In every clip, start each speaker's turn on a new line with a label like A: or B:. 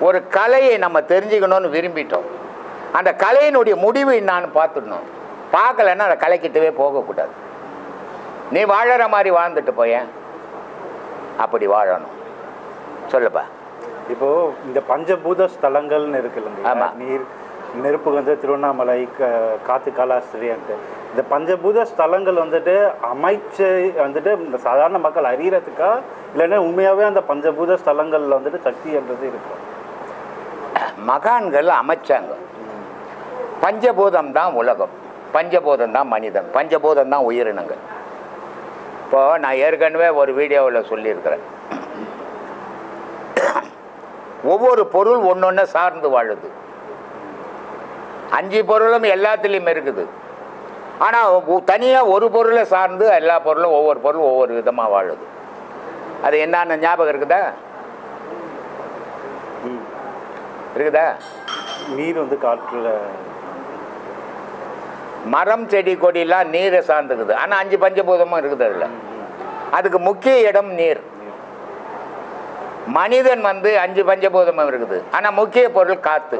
A: ஒரு கலையை நம்ம தெரிஞ்சுக்கணும்னு விரும்பிட்டோம். அந்த கலையினுடைய முடிவு என்னான்னு பார்த்துடணும். பார்க்கலன்னா அந்த கலைக்கிட்டவே போகக்கூடாது. நீ வாழற மாதிரி வாழ்ந்துட்டு போயேன் அப்படி வாழணும். சொல்லுப்பா.
B: இப்போ இந்த பஞ்சபூத ஸ்தலங்கள்னு இருக்கு
A: ஆமா.
B: இல்லைங்க நீர் நெருப்பு வந்து திருவண்ணாமலை காத்து காலாஸ்திரின்ட்டு இந்த பஞ்சபூத ஸ்தலங்கள் வந்துட்டு அமைச்சு வந்துட்டு இந்த சாதாரண மக்கள் அறியறதுக்கா? இல்லைன்னா உண்மையாகவே அந்த பஞ்சபூத ஸ்தலங்கள்ல வந்துட்டு சக்தின்றது இருக்கும்
A: மகான்கள் அமைச்சாங்க. பஞ்சபூதம் தான் உலகம். பஞ்சபூதம் தான் மனிதன். பஞ்சபூதம் தான் உயிரினங்கள் இப்போ நான் ஏற்கனவே ஒரு வீடியோவில் சொல்லியிருக்கிறேன். ஒவ்வொரு பொருள் ஒன்று சார்ந்து வாழுது. அஞ்சு பொருளும் எல்லாத்துலேயும் இருக்குது. ஆனால் தனியாக ஒரு பொருளை சார்ந்து எல்லா பொருளும் ஒவ்வொரு பொருளும் ஒவ்வொரு விதமாக வாழுது. அது என்னென்ன ஞாபகம் இருக்குதா? இருக்குதா?
B: நீர் வந்து காற்றுல
A: மரம் செடி கொடிலாம் நீரை சார்ந்துக்குது ஆனால் அஞ்சு பஞ்சபூதமும் இருக்குது அதில். அதுக்கு முக்கிய இடம் நீர். மனிதன் வந்து அஞ்சு பஞ்சபூதமும் இருக்குது. ஆனால் முக்கிய பொருள் காற்று.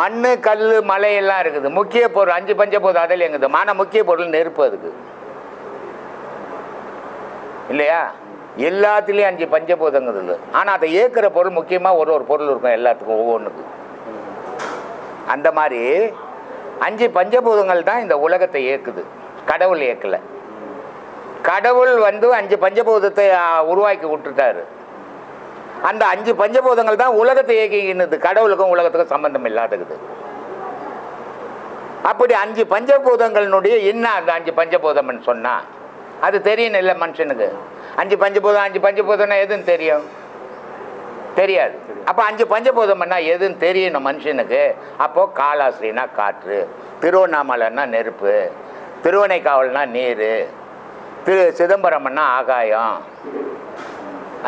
A: மண் கல் மலை எல்லாம் இருக்குது. முக்கிய பொருள் அஞ்சு பஞ்சபூதம் அதில் எங்குது ஆனால் முக்கிய பொருள் நெருப்பு அதுக்கு. இல்லையா? எல்லாத்துலேயும் அஞ்சு பஞ்சபூதங்குது இல்லை ஆனால் அதை ஏற்கிற பொருள் முக்கியமாக ஒரு ஒரு பொருள் இருக்கும் எல்லாத்துக்கும் ஒவ்வொன்றுக்கும் அந்த மாதிரி அஞ்சு பஞ்சபூதங்கள் தான் இந்த உலகத்தை இயக்குது கடவுள் இயக்கலை கடவுள் வந்து அஞ்சு பஞ்சபூதத்தை உருவாக்கி விட்டுட்டாரு. அந்த அஞ்சு பஞ்சபூதங்கள் தான் உலகத்தை இயக்கிக்கின்னுது கடவுளுக்கும் உலகத்துக்கும் சம்பந்தம் இல்லாதது. அப்படி அஞ்சு பஞ்சபூதங்களினுடைய என்ன அந்த அஞ்சு பஞ்சபூதம்னு சொன்னால் அது தெரியணும் இல்லை மனுஷனுக்கு. அஞ்சு பஞ்சபூதம் அஞ்சு பஞ்சபூதம்னா எதுன்னு தெரியும்? தெரியாது. அப்போ அஞ்சு பஞ்சபூதம்னா எதுன்னு தெரியணும் மனுஷனுக்கு? அப்போது காலாசிரினா காற்று திருவண்ணாமலைன்னா நெருப்பு திருவனைக்காவல்னா நீர் திரு சிதம்பரம்னா ஆகாயம்.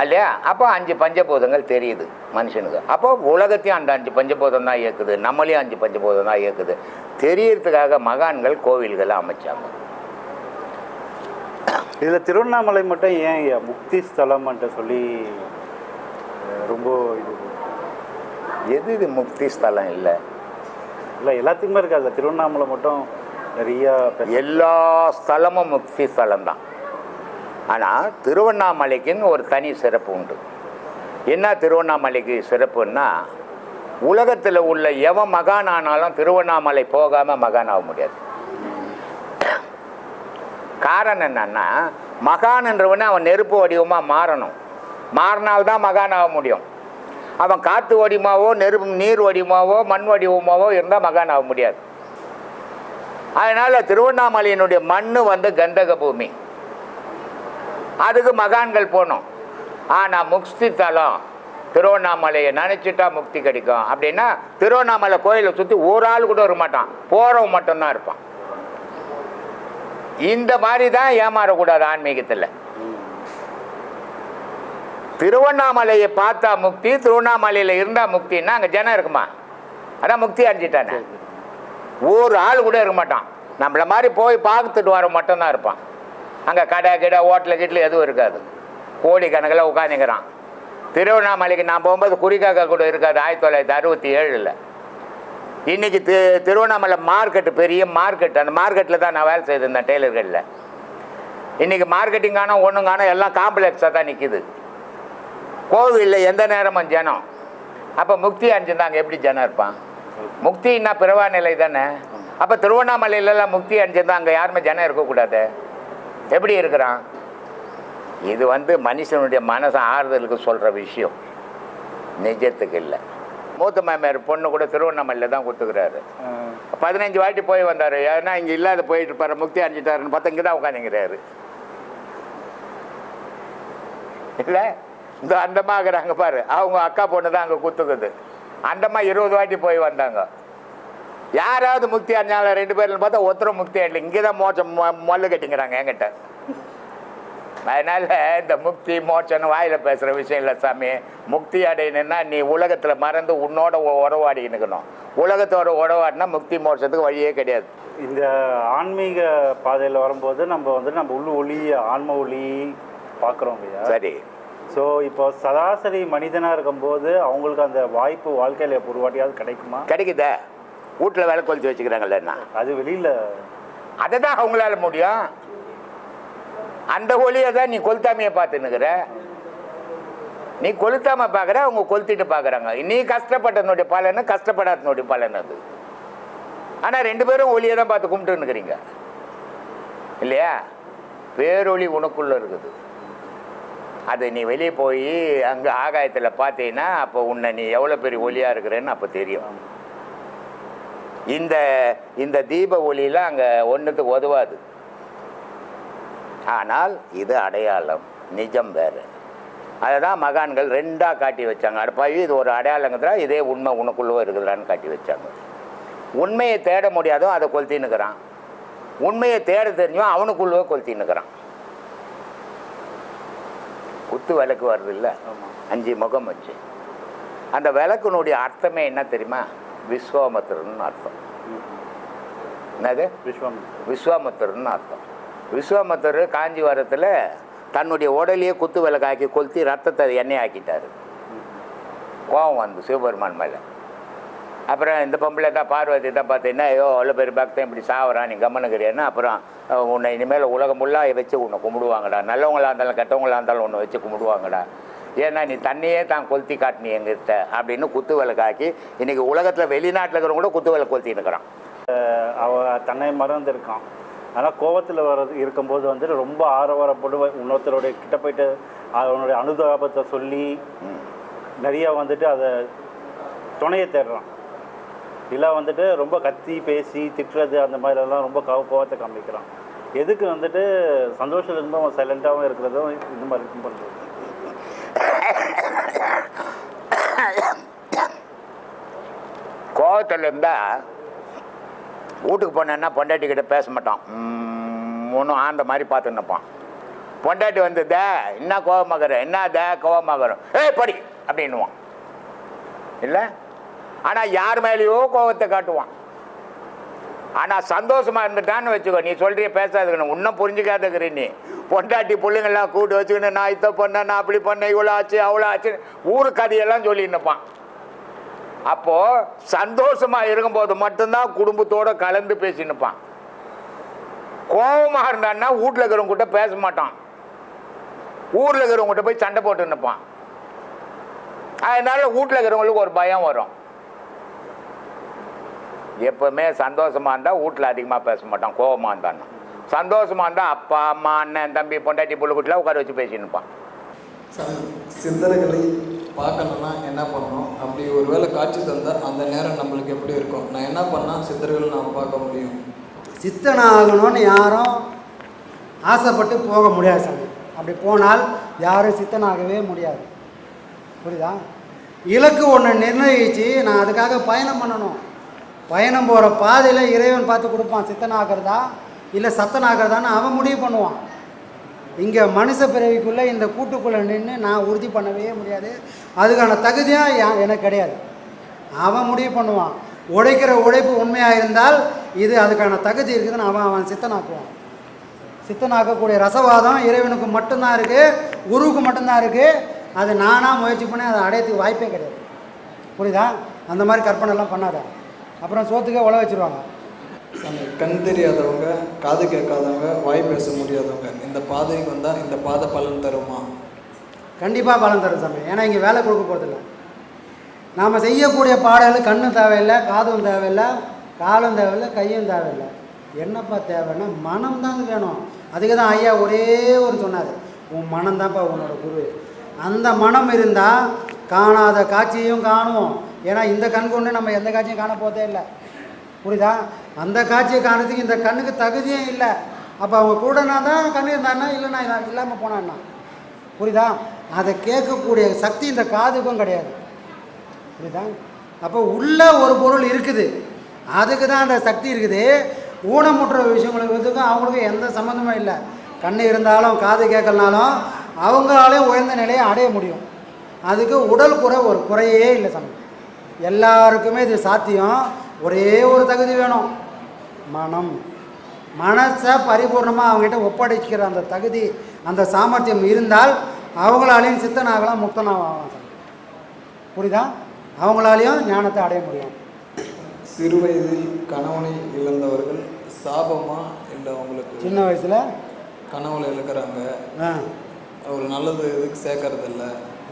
A: இல்லையா? அப்போ அஞ்சு பஞ்சபூதங்கள் தெரியுது மனுஷனுக்கு. அப்போ உலகத்தையும் அந்த அஞ்சு பஞ்சபூதம் தான் இயக்குது நம்மளையும் அஞ்சு பஞ்சபூதம் தான் இயக்குது. தெரியறதுக்காக மகான்கள் கோவில்களை அமைச்சாங்க.
B: இதில் திருவண்ணாமலை மட்டும் ஏன் முக்தி ஸ்தலம்ன்ட்டு சொல்லி ரொம்ப இது
A: எது இது முக்தி ஸ்தலம் இல்லை?
B: இல்லை எல்லாத்துக்குமே இருக்காது திருவண்ணாமலை மட்டும் நிறையா
A: எல்லா ஸ்தலமும் முக்தி ஸ்தலம் தான். ஆனால் திருவண்ணாமலைக்குன்னு ஒரு தனி சிறப்பு உண்டு. என்ன திருவண்ணாமலைக்கு சிறப்புன்னா உலகத்தில் உள்ள எவன் மகான் ஆனாலும் திருவண்ணாமலை போகாமல் மகான் ஆக முடியாது. காரணம் என்னன்னா மகான்ன்றவனே அவன் நெருப்பு வடிவமாக மாறணும். மாறினால்தான் மகான் ஆக முடியும். அவன் காற்று வடிவமாகவோ நெருப்பு நீர் வடிவமாகவோ மண் வடிவமாகவோ இருந்தால் மகான் ஆக முடியாது. அதனால் திருவண்ணாமலையினுடைய மண் வந்து கந்தக பூமி. அதுக்கு மகான்கள் போனோம். ஆனால் முக்தி தலம் திருவண்ணாமலையை நினச்சிட்டா முக்தி கிடைக்கும். அப்படின்னா திருவண்ணாமலை கோயிலை சுற்றி ஒரு ஆள் கூட வர மாட்டான். போகிறவன் மட்டும்தான் இருப்பான். இந்த மாதிரி தான் ஏமாறக்கூடாது ஆன்மீகத்தில். திருவண்ணாமலையை பார்த்தா முக்தி திருவண்ணாமலையில் இருந்தால் முக்தின்னா அங்கே ஜனம் இருக்குமா? அதான் முக்தி அடைஞ்சிட்டானே. ஒரு ஆள் கூட இருக்க மாட்டான். நம்மள மாதிரி போய் பார்த்துட்டு வர மட்டும்தான் இருப்பான். அங்கே கடை கிடை ஹோட்டலு கிட்டல எதுவும் இருக்காது. கோடி கணக்கில் உட்காந்துக்கிறான் திருவண்ணாமலைக்கு நான் போகும்போது குறிக்காக்கா கூட இருக்காது ஆயிரத்தி தொள்ளாயிரத்தி அறுபத்தி ஏழில். இன்றைக்கி தி திருவண்ணாமலை மார்க்கெட்டு பெரிய மார்க்கெட் அந்த மார்க்கெட்டில் தான் நான் வேலை செய்திருந்தேன் டெய்லர்களில் இன்றைக்கி மார்க்கெட்டிங் காணோம் ஒன்றும் காணோம் எல்லாம் காம்ப்ளெக்ஸாக தான் நிற்கிது கோவிலில் எந்த நேரமும் ஜனம். அப்போ முக்தி அடைஞ்சிருந்தாங்க எப்படி ஜனம் இருப்பான்? முக்தின்னா பிறவா நிலை தானே? அப்போ திருவண்ணாமலையிலலாம் முக்தி அடைஞ்சிருந்தா அங்கே யாருமே ஜனம் இருக்கக்கூடாது? எப்படி இருக்கிறான்? இது வந்து மனுஷனுடைய மனசை ஆறுதலுக்கு சொல்கிற விஷயம். நிஜத்துக்கு இல்லை. மூத்த மாமியார் பொண்ணு கூட திருவண்ணாமலையில் தான் கொடுத்துக்கிறாரு பதினஞ்சு வாட்டி போய் வந்தார். ஏன்னா இங்கே இல்லாத போயிட்டு இருப்பார் முக்தி அடைஞ்சிட்டாருன்னு பார்த்தா இங்கே தான் உட்காந்துங்கிறாரு. இல்லை? இந்த அந்தமாகறாங்க பாரு. அவங்க அக்கா பொண்ணு தான் அங்கே குத்துக்குது. அந்தமா இருபது வாட்டி போய் வந்தாங்க. யாராவது முக்தி அடைஞ்சாலும் ரெண்டு பேர்ல பார்த்தா ஒருத்தரும் முக்தி அடையல இங்கே தான் மோச்சம் மொ- மொல்லு கட்டிங்கிறாங்க என்கிட்ட. அதனால இந்த முக்தி மோட்சம்னு வாயில பேசுற விஷயம் இல்லை சாமி. முக்தி அடையணும்னா நீ உலகத்துல மறந்து உன்னோட உ- உறவாடி நிற்கணும் உலகத்தோட உறவாடினா முக்தி மோட்சத்துக்கு வழியே கிடையாது.
B: இந்த ஆன்மீக பாதையில் வரும்போது நம்ம வந்து நம்ம உள்ள ஒளி ஆன்ம ஒளி பார்க்குறோம்
A: சரி.
B: ஸோ இப்போ சராசரி மனிதனாக இருக்கும்போது அவங்களுக்கு அந்த வாய்ப்பு வாழ்க்கையில் ஒரு வாட்டியாவது கிடைக்குமா?
A: கிடைக்குதா? வீட்டில் வேலை கொளுத்தி வச்சுக்கிறாங்கல்ல
B: அது வெளியில்
A: அதை தான் அவங்களால முடியும். அந்த ஒளியை தான் நீ கொளுத்தாமையை பார்த்துன்னுக்குற. நீ கொளுத்தாம பார்க்குற அவங்க கொளுத்திட்டு பார்க்குறாங்க. நீ கஷ்டப்பட்டனுடைய பலன் கஷ்டப்படாதனுடைய பலன் அது. ஆனால் ரெண்டு பேரும் ஒளியை தான் பார்த்து கும்பிட்டுன்னுக்குறீங்க. இல்லையா? பேரொளி உனக்குள்ள இருக்குது. அது நீ வெளியே போய் அங்கே ஆகாயத்தில் பார்த்தீங்கன்னா அப்போ உன்னை நீ எவ்வளோ பெரிய ஒளியாக இருக்கிறேன்னு அப்போ தெரியும். இந்த இந்த தீப ஒளியெலாம் அங்கே ஒன்றுத்துக்கு உதவாது. ஆனால் இது அடையாளம். நிஜம் வேறு. அதை தான் மகான்கள் ரெண்டாக காட்டி வச்சாங்க. அடப்பாவி இது ஒரு அடையாளங்கிறதா இதே உண்மை உனக்குள்ளே இருக்குதுலான்னு காட்டி வச்சாங்க. உண்மையை தேட முடியாதோ அதை கொளுத்தின்னுக்கிறான். உண்மையை தேட தெரிஞ்சோம் அவனுக்குள்ளே கொளுத்தின்னுக்கிறான். குத்து விளக்கு வருது இல்லை அஞ்சு முகம் வச்சு. அந்த விளக்குனுடைய அர்த்தமே என்ன தெரியுமா? விஸ்வாமத்திரன்னு அர்த்தம். என்னது?
B: விஸ்வம்
A: விஸ்வாமித்திரன்னு அர்த்தம். விஸ்வாமத்தர் காஞ்சிவரத்தில் தன்னுடைய உடலையே குத்து விளக்காக்கி கொளுத்தி ரத்தத்தை எண்ணெய் ஆக்கிட்டாரு கோபம் வந்து சிவபெருமான் மேலே. அப்புறம் இந்த பொம்பளை தான் பார்வதி தான் பார்த்தீங்கன்னா ஐயோ அவ்வளோ பேர் பக்தன் இப்படி சாவறான் நீ கம்மனுக்கிறியன்னா அப்புறம் உன்னை இனிமேல் உலகம் ஃபுல்லாக வச்சு உன்னை கும்பிடுவாங்கடா. நல்லவங்களா இருந்தாலும் கெட்டவங்களா இருந்தாலும் உன்னை வச்சு கும்பிடுவாங்கடா. ஏன்னா நீ தண்ணியே தான் கொளுத்தி காட்டினி எங்கிட்ட அப்படின்னு குத்து விளக்காக்கி இன்றைக்கி உலகத்தில் வெளிநாட்டில் இருக்கிறவங்க கூட குத்து விளக்கு கொளுத்தின்னு இருக்கிறான்.
B: அவ தன்னை மறந்துருக்கான். ஆனால் கோவத்தில் வர்றது இருக்கும்போது வந்துட்டு ரொம்ப ஆரவாரப்படு இன்னொருத்தருடைய கிட்ட போயிட்டு அவனுடைய அனுதாபத்தை சொல்லி நிறையா வந்துட்டு அதை துணையை தேடுறான். இல்லை வந்துட்டு ரொம்ப கத்தி பேசி திட்டுறது அந்த மாதிரிலாம் ரொம்ப கோ கோவத்தை காமிக்கிறான். எதுக்கு வந்துட்டு சந்தோஷம் இருந்தும் அவன் சைலண்ட்டாகவும் இருக்கிறதும் இந்த மாதிரி இருக்கும் பண்ணுறது
A: கோவத்தில் இருந்தால் வீட்டுக்கு போனேன்னா பொண்டாட்டி கிட்ட பேச மாட்டான். ஒன்றும் ஆண்ட மாதிரி பார்த்துன்னு நிற்பான் பொண்டாட்டி வந்து தே என்ன கோபமாகற என்ன தே கோபமாகறோம் ஏய் படி அப்படின்னுவான். இல்லை? ஆனால் யார் மேலேயோ கோபத்தை காட்டுவான். ஆனால் சந்தோஷமாக இருந்துட்டான்னு வச்சுக்கோ நீ சொல்கிறிய பேசாதுக்கணும் இன்னும் புரிஞ்சுக்காதுக்கிற நீ. பொண்டாட்டி பிள்ளைங்கள்லாம் கூட்டு வச்சுக்கணும் நான் இதை பண்ணேன் நான் அப்படி பண்ணேன் இவ்வளோ ஆச்சு அவ்வளோ ஆச்சு ஊர் கதையெல்லாம் சொல்லிட்டு நிற்பான் அப்போ சந்தோஷமா இருக்கும்போது மட்டும்தான் குடும்பத்தோட கலந்து பேசினுப்பான் கோபமாக இருந்தான்னா வீட்டில் இருக்கிறவங்க கிட்ட பேச மாட்டான். ஊரில் இருக்கிறவங்க கிட்ட போய் சண்டை போட்டு நிற்பான் அதனால வீட்டில் இருக்கிறவங்களுக்கு ஒரு பயம் வரும். எப்பவுமே சந்தோஷமா இருந்தால் வீட்டில் அதிகமாக பேச மாட்டான் கோபமாக இருந்தான்னா. சந்தோஷமா இருந்தால் அப்பா அம்மா அண்ணன் தம்பி பொண்டாட்டி புள்ளுக்குட்டிலாம் உட்கார வச்சு பேசினுப்பான்
C: சாமி சித்தர்களை பார்க்கணும்னா என்ன பண்ணணும்? அப்படி ஒரு வேளை காட்சி தந்தால் அந்த நேரம் நம்மளுக்கு எப்படி இருக்கும்? நான் என்ன பண்ணால் சித்தர்களை நாம் பார்க்க முடியும்?
D: சித்தனாகணும்னு யாரும் ஆசைப்பட்டு போக முடியாது சாமி. அப்படி போனால் யாரும் சித்தனாகவே முடியாது. புரியுதா? இலக்கு ஒன்று நிர்ணயித்து நான் அதுக்காக பயணம் பண்ணணும். பயணம் போகிற பாதையில் இறைவன் பார்த்து கொடுப்பான். சித்தனாகிறதா? இல்லை சத்தனாகிறதான்னு அவன் முடிவு பண்ணுவான். இங்கே மனுஷ பிறவிக்குள்ளே இந்த கூட்டுக்குள்ளே நின்று நான் உறுதி பண்ணவே முடியாது. அதுக்கான தகுதியாக எனக்கு கிடையாது. அவன் முடிவு பண்ணுவான். உழைக்கிற உழைப்பு உண்மையாக இருந்தால் இது அதுக்கான தகுதி இருக்குதுன்னு அவன் அவன் சித்தனாக்குவான். சித்தனாக்கக்கூடிய ரசவாதம் இறைவனுக்கு மட்டும்தான் இருக்குது குருவுக்கு மட்டும்தான் இருக்குது அது நானாக முயற்சி பண்ணி அதை அடையத்துக்கு வாய்ப்பே கிடையாது. புரியுதா? அந்த மாதிரி கற்பனைலாம் பண்ணாத. அப்புறம் சோத்துக்கே உழ வச்சுருவாங்க.
C: கண் தெரியாதவங்க காது கேட்காதவங்க வாய் பேச முடியாதவங்க இந்த பாதைக்கு வந்தால் இந்த பாதை பலன் தருமா?
D: கண்டிப்பாக பலன் தரும் சாமி. ஏன்னா இங்கே வேலை கொடுக்க போகிறதில்ல நாம் செய்யக்கூடிய பாடல்கள் கண்ணும் தேவையில்லை காதும் தேவையில்லை காலும் தேவையில்லை கையும் தேவையில்லை. என்னப்பா தேவைன்னா மனம் தான் வேணும். அதுக்கு தான் ஐயா ஒரே ஒரு சொன்னார். உன் மனம் தான்ப்பா உன்னோட குரு. அந்த மனம் இருந்தால் காணாத காட்சியையும் காணுவோம். ஏன்னா இந்த கண் கொண்டு நம்ம எந்த காட்சியும் காண போதே இல்லை. புரியுதா? அந்த காட்சியை காணுறதுக்கு இந்த கண்ணுக்கு தகுதியும் இல்லை. அப்போ அவங்க கூடனா தான் கண்ணு இருந்தான்னா நான் இல்லாமல் போனான்னா. புரியுதா? அதை கேட்கக்கூடிய சக்தி இந்த காதுக்கும் கிடையாது. புரியுதா? அப்போ உள்ள ஒரு பொருள் இருக்குது. அதுக்கு தான் அந்த சக்தி இருக்குது. ஊனமுற்ற விஷயங்களுக்கு இதுக்கும் அவங்களுக்கும் எந்த சம்மந்தமும் இல்லை. கண் இருந்தாலும் காது கேட்கலனாலும் அவங்களாலையும் உயர்ந்த நிலையை அடைய முடியும். அதுக்கு உடல் குறை ஒரு குறையே இல்லை சாமி. எல்லாருக்குமே இது சாத்தியம். ஒரே ஒரு தகுதி வேணும். மனம். மனசை பரிபூர்ணமாக அவங்ககிட்ட ஒப்படைக்கிற அந்த தகுதி அந்த சாமர்த்தியம் இருந்தால் அவங்களாலையும் சித்தனாகலாம் முக்தனாகலாம். சாமி புரியுதா? அவங்களாலையும் ஞானத்தை அடைய முடியும்.
C: சிறு வயதில் கணவனை இழந்தவர்கள் சாபமா இல்லை அவங்களுக்கு
D: சின்ன வயசில்?
C: கனவுல இழக்கிறாங்க. ஒரு நல்லது இதுக்கு சேர்க்கறது இல்ல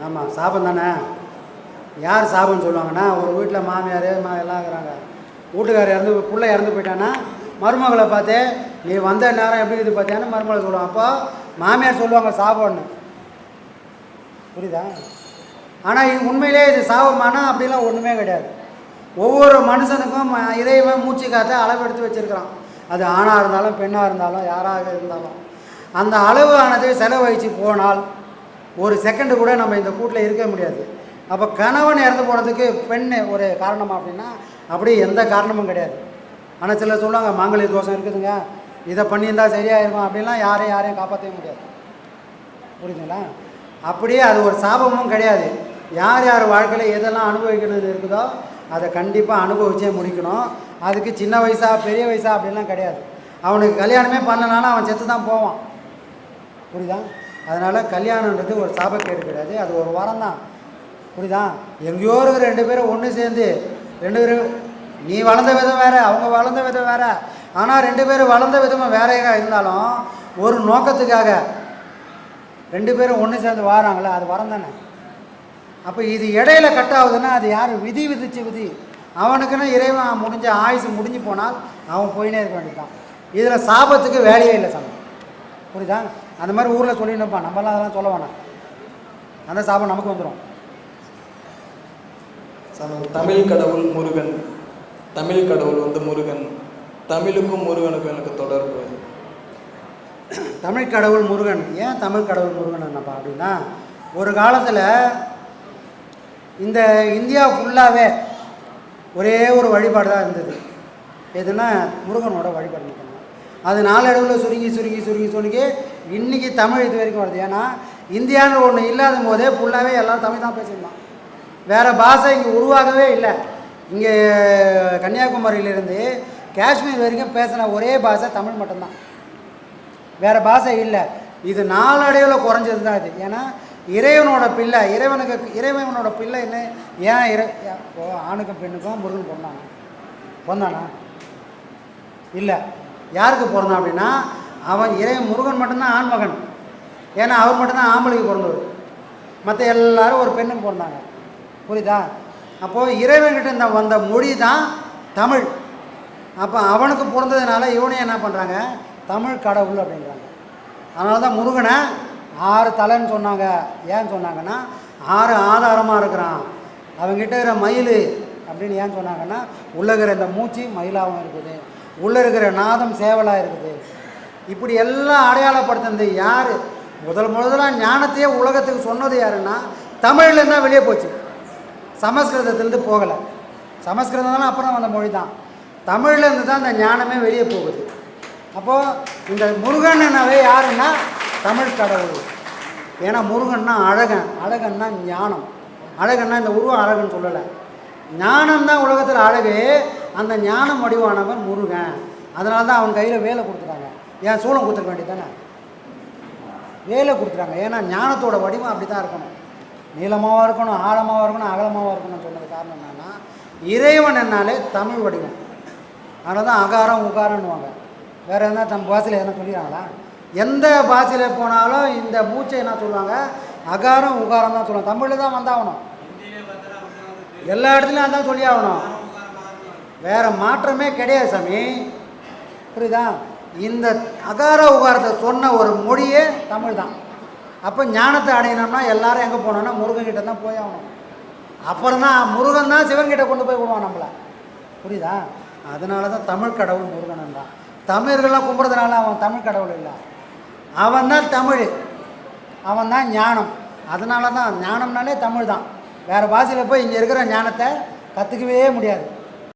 D: ஆமாம் சாபம் தானே? யார் சாபம்னு சொல்லுவாங்கன்னா ஒரு வீட்டில் மாமியார் மா எல்லாம் இருக்கிறாங்க. வீட்டுக்காரர் இறந்து பிள்ளை இறந்து போயிட்டான்னா மருமகளை பார்த்து நீ வந்த நேரம் எப்படி இது பார்த்தியான்னு மருமகளை சொல்லுவாங்க. அப்போ மாமியார் சொல்லுவாங்க சாபம்னு. புரியுதா? ஆனால் இது உண்மையிலே இது சாபமானா அப்படிலாம் ஒன்றுமே கிடையாது. ஒவ்வொரு மனுஷனுக்கும் ம- இறைவன் மூச்சு காற்ற அளவெடுத்து வச்சுருக்கிறான். அது ஆணாக இருந்தாலும் பெண்ணாக இருந்தாலும் யாராக இருந்தாலும். அந்த அளவு ஆனது செலவழித்து போனால் ஒரு செகண்டு கூட நம்ம இந்த கூட்டில் இருக்க முடியாது. அப்போ கணவன் இறந்து போனதுக்கு பெண் ஒரு காரணமா அப்படின்னா அப்படி எந்த காரணமும் கிடையாது. ஆனால் சிலர் சொல்லுவாங்க மாங்கலிய தோஷம் இருக்குதுங்க. இதை பண்ணியிருந்தா சரியாயிருக்கும். அப்படின்லாம் யாரையும் யாரையும் காப்பாற்றவே முடியாது. புரியுதுங்களா? அப்படியே அது ஒரு சாபமும் கிடையாது. யார் யார் வாழ்க்கையில் எதெல்லாம் அனுபவிக்கிறது இருக்குதோ அதை கண்டிப்பாக அனுபவிச்சே முடிக்கணும். அதுக்கு சின்ன வயசா பெரிய வயசா அப்படிலாம் கிடையாது. அவனுக்கு கல்யாணமே பண்ணலனாலும் அவன் செத்து தான் போவான். புரியுதா? அதனால் கல்யாணன்றது ஒரு சாபக்கேடு கிடையாது. அது ஒரு வரம் தான். புரியுதா எங்கேயோ இருக்கிற ரெண்டு பேரும் ஒன்று சேர்ந்து ரெண்டு பேரும் நீ வளர்ந்த விதம் வேறு அவங்க வளர்ந்த விதம் வேறு. ஆனால் ரெண்டு பேரும் வளர்ந்த விதமாக வேறையாக இருந்தாலும் ஒரு நோக்கத்துக்காக ரெண்டு பேரும் ஒன்று சேர்ந்து வாராங்களே அது வரம் தானே? அப்போ இது இடையில கட் ஆகுதுன்னா அது யார்? விதி விதிச்சு விதி. அவனுக்குன்னு இறைவன் முடிஞ்ச ஆயுசு முடிஞ்சு போனால் அவன் போயினே இருக்க வேண்டியதான் இதில் சாபத்துக்கு வேலையே இல்லை சாமி. புரியுதா? அந்த மாதிரி ஊரில் சொல்லிட்டு இருப்பான் நம்மளாம் அதெல்லாம் சொல்ல வேணாம். அந்த சாபம் நமக்கு வந்துடும்
C: தமிழ் கடவுள் முருகன். தமிழ் கடவுள் வந்து முருகன். தமிழுக்கும் முருகனுக்கும் எனக்கு தொடர்பு.
D: தமிழ் கடவுள் முருகன். ஏன் தமிழ் கடவுள் முருகன் என்னப்பா அப்படின்னா ஒரு காலத்தில் இந்த இந்தியா ஃபுல்லாகவே ஒரே ஒரு வழிபாடு தான் இருந்தது. எதுனா முருகனோட வழிபாடு மட்டும்தான். அது நாளடைவில் சுருங்கி சுருங்கி சுருங்கி சுருங்கி இன்றைக்கி தமிழ் இது வரைக்கும் வருது. ஏன்னா இந்தியான்னு ஒன்று இல்லாத போதே ஃபுல்லாகவே எல்லாம் தமிழ் தான் பேசியிருந்தான் வேறு பாஷை இங்கே உருவாகவே இல்லை. இங்கே கன்னியாகுமரியிலேருந்து காஷ்மீர் வரைக்கும் பேசின ஒரே பாஷை தமிழ் மட்டும்தான். வேறு பாஷை இல்லை. இது நாளடைவில் குறைஞ்சது தான் இது. ஏன்னா இறைவனோட பிள்ளை இறைவனுக்கு இறைவனோட பிள்ளை என்ன? ஏன் இறை ஆணுக்கும் பெண்ணுக்கும் முருகன் பிறந்தாங்க பிறந்தானா? இல்லை. யாருக்கு பிறந்தான் அப்படின்னா அவன் இறைவன் முருகன் மட்டும்தான் ஆண்மகன். ஏன்னா அவர் மட்டும்தான் ஆம்பளைக்கு பிறந்தவர். மற்ற எல்லாரும் ஒரு பெண்ணுக்கு பிறந்தாங்க. புரியுதா? அப்போது இறைவன்கிட்ட இந்த வந்த மொழி தான் தமிழ். அப்போ அவனுக்கு பிறந்ததுனால இவனையும் என்ன பண்ணுறாங்க தமிழ் கடவுள் அப்படின்றாங்க. அதனால தான் முருகனை ஆறு தலைன்னு சொன்னாங்க. ஏன் சொன்னாங்கன்னா ஆறு ஆதாரமாக இருக்கிறான். அவங்ககிட்ட இருக்கிற மயில் அப்படின்னு ஏன் சொன்னாங்கன்னா உள்ளே இருக்கிற இந்த மூச்சு மயிலாகவும் இருக்குது. உள்ளே இருக்கிற நாதம் சேவலாக இருக்குது. இப்படி எல்லாம் அடையாளப்படுத்தினது யார்? முதல் முதலாக ஞானத்தையே உலகத்துக்கு சொன்னது யாருன்னா தமிழ்லேருந்து தான் வெளியே போச்சு. சமஸ்கிருதத்துலேருந்து போகலை. சமஸ்கிருதம்னா அப்புறம் வந்த மொழி தான் தமிழ்லேருந்து தான் இந்த ஞானமே வெளியே போகுது. அப்போது இந்த முருகன்னாவே யாருன்னா தமிழ் கடவுள். ஏன்னா முருகன்னா அழகன். அழகன்னா ஞானம். அழகன்னா இந்த உருவம் அழகுன்னு சொல்லலை. ஞானம் தான் உலகத்தில் அழகு. அந்த ஞானம் வடிவானவன் முருகன். அதனால தான் அவன் கையில் வேலை கொடுத்துட்டாங்க. ஏன் சூளம் கொடுத்துருக்க வேண்டியது தானே? வேலை கொடுத்துட்டாங்க. ஏன்னா ஞானத்தோட வடிவம் அப்படி தான் இருக்கணும். நீளமாகவும் இருக்கணும் ஆழமாகவும் இருக்கணும் அகலமாகவும் இருக்கணும்னு சொன்னது காரணம் என்னென்னா இறைவன் என்னாலே தமிழ் வடிவம். அதனால் தான் அகாரம் உகாரம்னுவாங்க. வேறு எதனா தம் பாஷையில் எதனா சொல்லிடுறாங்களா எந்த பாஷையில் போனாலும் இந்த மூச்சை என்ன சொல்லுவாங்க? அகாரம் உகாரம் தான் சொல்லுவாங்க. தமிழில் தான் வந்தாகணும். எல்லா இடத்துலையும் அதான் சொல்லி ஆகணும் வேறு மாற்றமே கிடையாது சாமி. புரியுதா? இந்த அகார உகாரத்தை சொன்ன ஒரு மொழியே தமிழ் தான் அப்போ ஞானத்தை அடையணும்னா எல்லாரும் எங்கே போனோம்னா முருகன்கிட்ட தான் போய் ஆகணும். அப்புறம் தான் முருகன் தான் சிவன்கிட்ட கொண்டு போய் விடுவான் நம்மளை. புரியுதா? அதனால தான் தமிழ் கடவுள் முருகன் தான் தமிழர்கள்லாம் கும்பிட்றதுனால அவன் தமிழ் கடவுள் இல்லை. அவன் தான் தமிழ். அவன் தான் ஞானம். அதனால தான் ஞானம்னாலே தமிழ் தான் வேறு பாஷையில் போய் இங்கே இருக்கிற ஞானத்தை கற்றுக்கவே முடியாது.